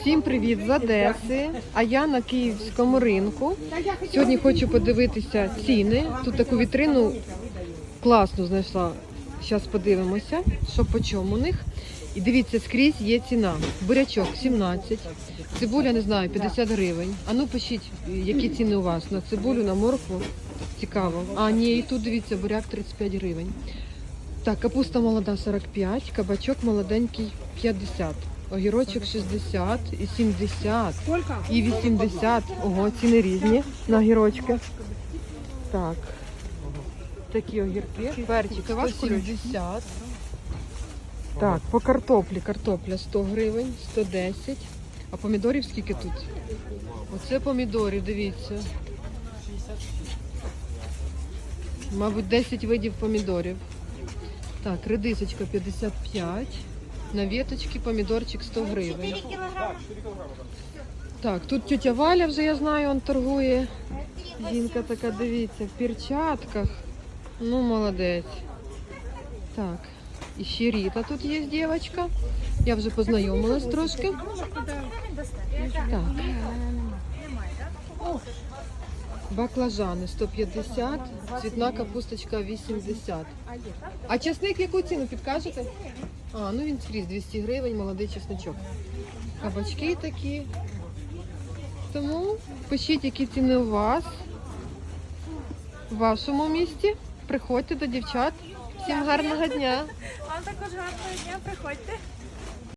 Всім привіт з Одеси. А я на київському ринку. Сьогодні хочу подивитися ціни. Тут таку вітрину класну знайшла. Зараз подивимося, що по чому у них. І дивіться, скрізь є ціна. Бурячок 17, цибуля, не знаю, 50 гривень. А ну пишіть, які ціни у вас на цибулю, на моркву. Цікаво. А, ні, і тут дивіться, буряк 35 гривень. Так, капуста молода 45, кабачок молоденький 50, огірочок 60 і 70, і 80. Ого, ціни різні на огірочки. Так. Такі огірки. Перчик 170. Так, по картоплі. Картопля 100 гривень, 110. А помідорів скільки тут? Оце помідорів, дивіться. Мабуть, 10 видів помідорів. Так, редисочка 55. На веточки помідорчик 100 гривень. Так, тут тетя Валя вже я знаю, он торгує. Жінка така, дивіться, в перчатках. Ну, молодець. Так, і ще Ріта тут є дівчинка. Я вже познайомилась трошки. Так. Баклажани 150, цвітна капусточка 80. А чесник яку ціну підкажете? А, ну він скрізь 200 гривень, молодий чесночок. Кабачки такі. Тому пишіть, які ціни у вас в вашому місті. Приходьте до дівчат. Всім гарного дня! Вам також гарного дня, приходьте.